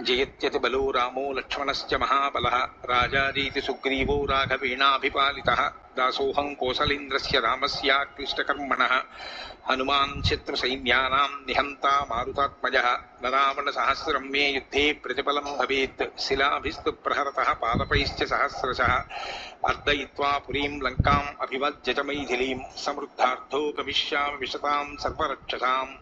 जयत्यति बलो रामो लक्ष्मणश्च महाबलः राजारीति सुग्रीवो राघवेणाभिपालितः, दासोऽहं कोसलेन्द्रस्य रामस्याक्लिष्टकर्मणः, हनुमान् शत्रुसैन्यानां निहन्ता मारुतात्मजः न रावणसहस्रं मे युद्धे प्रतिफलं भवेत्, शिलाभिस्तु प्रहरतः पादपैश्च सहस्रशः, अर्दयित्वा पुरीं लङ्काम् अभिवज्यच मैथिलीं समृद्धार्थो गमिष्यामि विशतां सर्वरक्षसाम्।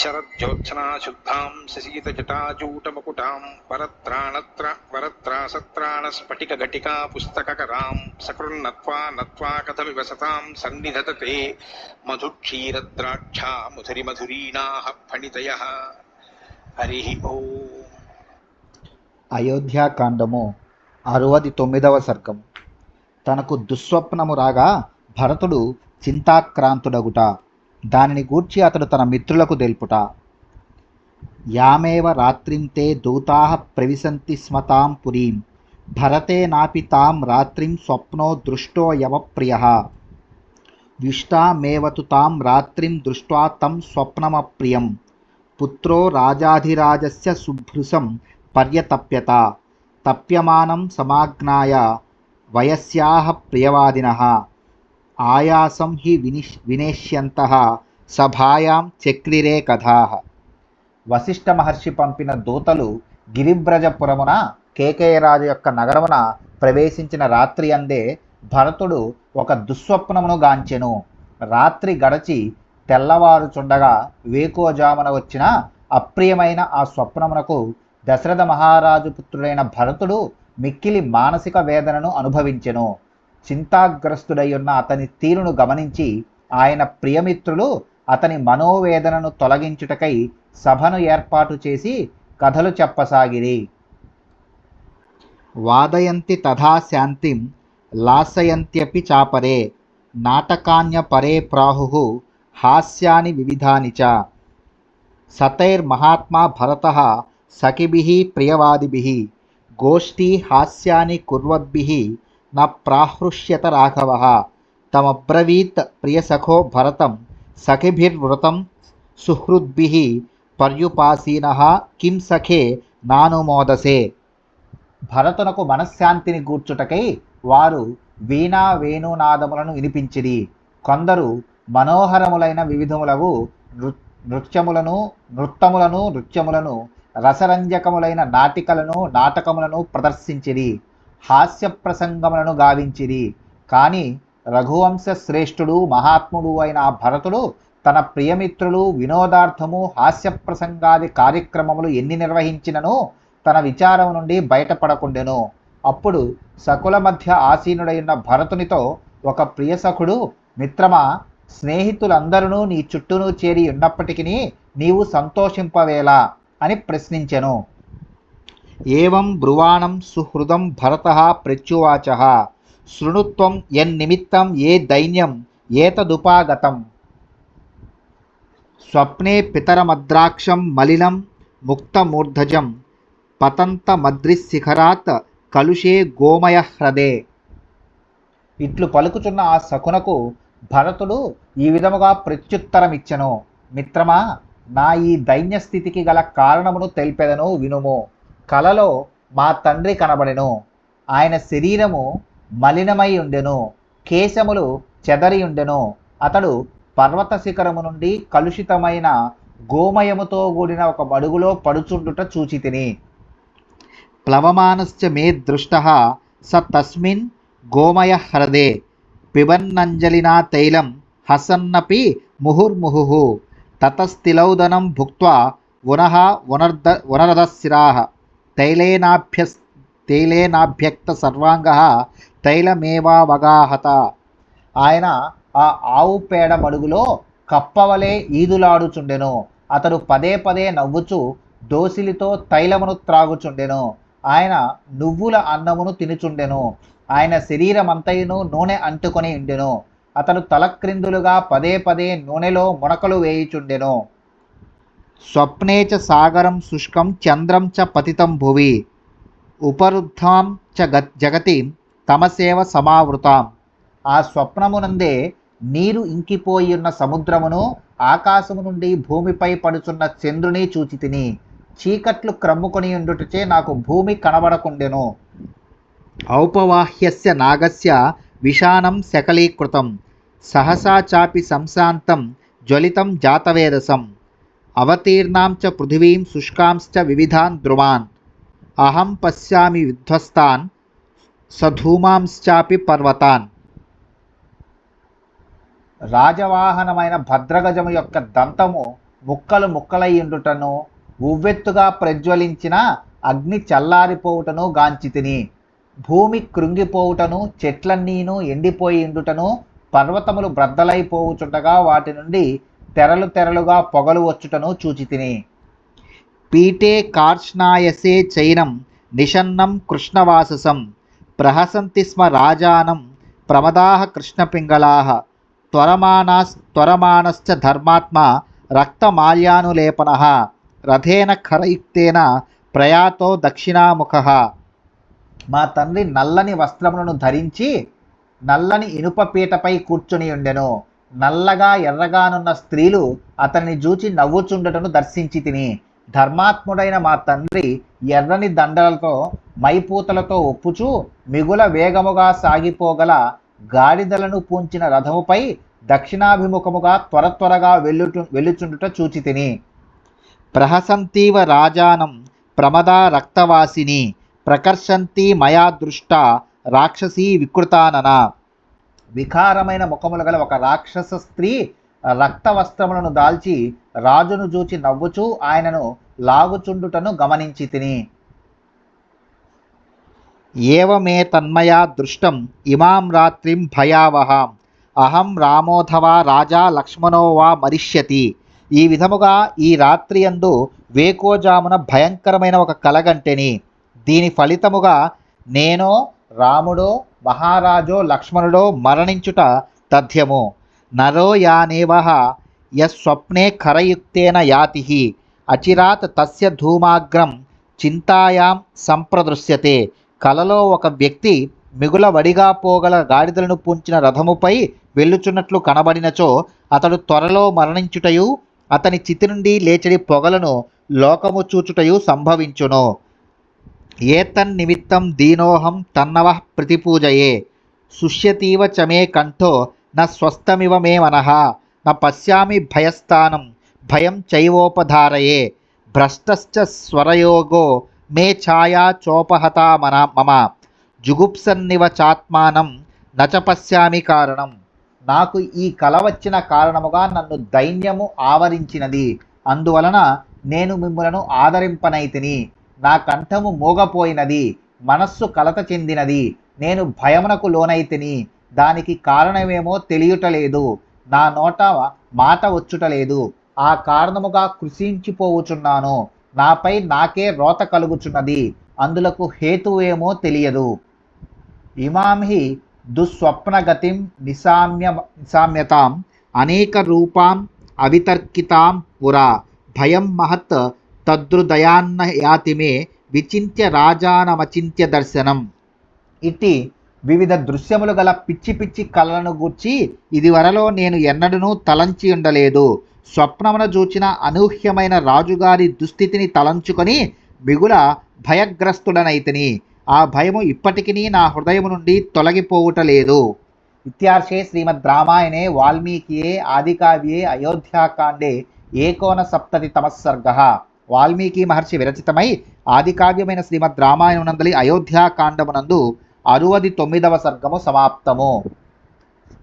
శరజ్యోత్సనా శుద్ధాం శశీతజటాజూటమకుటాం వరత్రాణత్ర వరత్రాసత్రాణ స్ఫటిక ఘటికా పుస్తకరాం సకృన్నత్వా నత్వా కథమివ సతాం సన్నిధతతే మధుక్షీరద్రాక్షా ముధురి మధురీణాః ఫణితయ హరి ఓ అయోధ్యాకాండము అరవది తొమ్మిదవ సర్గం. తనకు దుస్వప్నము రాగా భరతుడు చింతాక్రాంతుడగుట దానిని గూర్చి అతడు తన మిత్రులకు తెలుపుట. యామేవ రాత్రింతే తే ప్రవిశంతి స్మతాం పురీం భరతే నాపి తాం రాత్రిం స్వప్నో దృష్టో యవప్రియ ప్రియః. తాం రాత్రిం దృష్ట్వా తం స్వప్నమప్రియం పుత్రో రాజాధిరాజస్య సుభృశం పర్యతప్యత తప్యమానం సమాజ్ఞాయ వయస్యాః ప్రియవాదినः. ఆయాసం హి వినిష్ వినేష్యంతః సభాయాం చక్రిరే కథా. వశిష్ఠ మహర్షి పంపిన దూతలు గిరిబ్రజపురమున కేకేయరాజు యొక్క నగరమున ప్రవేశించిన రాత్రి అందే భరతుడు ఒక దుస్వప్నమును గాంచెను. రాత్రి గడచి తెల్లవారుచుండగా వేకోజామున వచ్చిన అప్రియమైన ఆ స్వప్నమునకు దశరథ మహారాజు పుత్రుడైన భరతుడు మిక్కిలి మానసిక వేదనను అనుభవించెను. చింతాగ్రస్తుడై ఉన్న అతని తీరును గమనించి ఆయన ప్రియమిత్రులు అతని మనోవేదనను తొలగించుటకై సభను ఏర్పాటు చేసి కథలు చెప్పసాగిరి. వాదయంతి తథా శాంతిం లాసయంత్యపి చాపరే నాటకాన్యపరే ప్రాహు హాస్యాని వివిధాని చ సతైర్మహాత్మా భరత సఖిభి ప్రియవాదిభి గోష్ఠీ హాస్యాని కుర్వద్భి న ప్రాహృష్యత రాఘవः. తమబ్రవీత్ ప్రియసఖో భరతం సఖిభిర్వృతం సుహృద్భి పర్యుపాసీన కిం సఖే నానుమోదసే భరతునకు మనశ్శాంతిని గూర్చుటకై వారు వీణా వేణునాదములను వినిపించిరి. కొందరు మనోహరములైన వివిధములగు నృ- నృత్యములను నృత్తములను నృత్యములను రసరంజకములైన నాటికలను నాటకములను ప్రదర్శించిరి. హాస్య ప్రసంగములను గావించిరి. కానీ రఘువంశ శ్రేష్ఠుడు మహాత్ముడు అయిన భరతుడు తన ప్రియమిత్రులు వినోదార్థము హాస్య ప్రసంగాది కార్యక్రమములు ఎన్ని నిర్వహించినను తన విచారం నుండి బయటపడకుండెను. అప్పుడు సకుల మధ్య ఆసీనుడైన భరతునితో ఒక ప్రియసఖుడు మిత్రమా స్నేహితులందరూ నీ చుట్టూను చేరి ఉన్నప్పటికీ నీవు సంతోషింపవేలా అని ప్రశ్నించెను. ఏవం బ్రువాణం సుహృదం భరత ప్రత్యువాచ. శృణుత్వం ఎన్నిమిత్తం ఏ దైన్యం ఏతదుపాగతం. స్వప్నే పితరమద్రాక్షం మలినం ముక్తమూర్ధజం పతంతమద్రిశిఖరాత్ కలుషే గోమయ హ్రదే. ఇట్లు పలుకుచున్న ఆ శకునకు భరతుడు ఈ విధముగా ప్రత్యుత్తరమిచ్చెను. మిత్రమా నా ఈ దైన్య స్థితికి గల కారణమును తెలిపెదను వినుము. కలలో మా తండ్రి కనబడెను. ఆయన శరీరము మలినమై ఉండెను. కేశములు చెదరి ఉండెను. అతడు పర్వత శిఖరము నుండి కలుషితమైన గోమయముతో కూడిన ఒక మడుగులో పడుచుండుట చూచి తిని ప్లవమానశ్చ మే దృష్ట స తస్మిన్ గోమయ హ్రదే పిబన్నంజలినా తైలం హసన్నపి ముహుర్ముహు తతస్థిలౌదనం భుక్వా ఉనః ఉనర్ద ఉనరదశిరాः తైలేనాభ్యస్ తైలేనాభ్యక్త సర్వాంగ తైలమేవావగాహత. ఆయన ఆ ఆవు పేడ మడుగులో కప్పవలే ఈదులాడుచుండెను. అతడు పదే పదే నవ్వుచు దోసిలితో తైలమును త్రాగుచుండెను. ఆయన నువ్వుల అన్నమును తినుచుండెను. ఆయన శరీరమంతయును నూనె అంటుకొని ఉండెను. అతడు తలక్రిందులుగా పదే పదే నూనెలో మునకలు వేయుచుండెను. స్వప్నే చ సాగరం శుష్కం చంద్రం చ పతితం భువి. ఉపరుద్ధాం చ జగతి తమసేవ సమావృతాం. ఆ స్వప్నమునందే నీరు ఇంకిపోయియున్న సముద్రమును ఆకాశము నుండి భూమిపై పడుచున్న చంద్రుని చూచి తిని చీకట్లు క్రమ్ముకొని ఉండుటచే నాకు భూమి కనబడకుండెను. ఔపవాహ్యస్య నాగస్య విషాణం శకలీకృతం. సహసా చాపి సంశాంతం జ్వలితం జాతవేదసం. అవతీర్ణాం చ పృథివీం శుష్కాంశ్చ వివిధాన్ ధ్రువాన్ అహం పశ్యామి విధ్వస్తాన్ సధూమాంశ్చాపి పర్వతాన్ రాజవాహనమైన భద్రగజము యొక్క దంతము ముక్కలు ముక్కలయ్యుండుటను ఉవ్వెత్తుగా ప్రజ్వలించిన అగ్ని చల్లారిపోవుటను గాంచితిని. భూమి కృంగిపోవుటను చెట్లన్నీను ఎండిపోయి ఉండుటను పర్వతములు బ్రద్దలైపోవుచుండగా వాటి నుండి తెరలు తెరలుగా పొగలు వచ్చుటను చూచితిని పీఠే కార్ష్ణాయసే చైనం నిషన్నం కృష్ణవాససం ప్రహసంతి స్మ రాజానం ప్రమదాహ కృష్ణపింగళాః త్వరమానాస్ త్వరమానశ్చ ధర్మాత్మ రక్తమాల్యానులేపన రథేన ఖరయుక్తేన ప్రయాతో దక్షిణాముఖ. మా తండ్రి నల్లని వస్త్రములను ధరించి నల్లని ఇనుప పీటపై కూర్చుని ఉండెను. నల్లగా ఎర్రగానున్న స్త్రీలు అతన్ని చూచి నవ్వుచుండటను దర్శించి తిని ధర్మాత్ముడైన మా తండ్రి ఎర్రని దండలతో మైపూతలతో ఒప్పుచూ మిగుల వేగముగా సాగిపోగల గాడిదలను పూంచిన రథముపై దక్షిణాభిముఖముగా త్వర త్వరగా వెళ్ళుచు వెళ్ళుచుండుట చూచి తిని ప్రహసంతీవ రాజానం ప్రమదా రక్తవాసిని ప్రకర్షంతి మయా దృష్ట రాక్షసీ వికృతానన. వికారమైన ముఖములు గల ఒక రాక్షస స్త్రీ రక్త వస్త్రములను దాల్చి రాజును చూచి నవ్వుచూ ఆయనను లాగుచుండుటను గమనించి తిని. ఏవమే తన్మయా దృష్టం ఇమాం రాత్రిం భయావహాం. అహం రామోధవా రాజా లక్ష్మణో వా మరిష్యతి. ఈ విధముగా ఈ రాత్రి అందు వేకోజామున భయంకరమైన ఒక కలగంటెని. దీని ఫలితముగా నేనో రాముడో మహారాజో లక్ష్మణుడో మరణించుట తథ్యము. నరో యానేవహ యస్వప్నే ఖరయుక్తేన యాతి. అచిరాత్ తస్య ధూమాగ్రం చింతాయాం సంప్రదృశ్యతే. కలలో ఒక వ్యక్తి మిగుల వడిగా పోగల గాడిదలను పూంచిన రథముపై వెళ్ళుచున్నట్లు కనబడినచో అతడు త్వరలో మరణించుటయు అతని చితి నుండి లేచడి పొగలను లోకము చూచుటయు సంభవించును. ఏతన్నిమిత్తం దీనోహం తన్నవ ప్రతిపూజయే. శుష్యతీవ చ మే కంఠో న స్వస్థమివ మే మనః న పశ్యామి భయస్థానం భయం చైవోపధారయే. భ్రష్టశ్చ స్వరయోగో మే ఛాయా చోపహతా మన మమ. జుగుప్సన్నివ చాత్మానం నచ పశ్యామి కారణం. నాకు ఈ కల వచ్చిన కారణముగా నన్ను దైన్యము ఆవరించినది. అందువలన నేను మిమ్మలను ఆదరింపనైతిని. నా కంఠము మూగపోయినది మనస్సు కలత చెందినది నేను భయమునకు లోనైతిని దానికి కారణమేమో తెలియటలేదు నా నోట మాట వచ్చుటలేదు ఆ కారణముగా కృషించిపోవుచున్నాను నాపై నాకే రోత కలుగుచున్నది అందులకు హేతువేమో తెలియదు. ఇమాంహి దుస్వప్నగతిం నిశామ్య నిశామ్యతాం అనేక రూపాం అవితర్కితాం పురా భయం మహత్ తద్రుదయాన్న యాతిమే విచింత్య రాజానమచింత్య దర్శనం. ఇట్టి వివిధ దృశ్యములు గల పిచ్చి పిచ్చి కళలను గూర్చి ఇదివరలో నేను ఎన్నడనూ తలంచి ఉండలేదు. స్వప్నమున చూచిన అనూహ్యమైన రాజుగారి దుస్థితిని తలంచుకొని మిగుల భయగ్రస్తుడనైతిని. ఆ భయము ఇప్పటికీ నా హృదయం నుండి తొలగిపోవుటలేదు ఇత్యార్షే శ్రీమద్ రామాయణే వాల్మీకియే ఆదికావ్యే అయోధ్యాకాండే ఏకోన సప్తతి తమస్సర్గ. వాల్మీకి మహర్షి విరచితమై ఆదికావ్యమైన శ్రీమద్ రామాయణమునందలి అయోధ్యాకాండమునందు అరువది తొమ్మిదవ సర్గము సమాప్తము.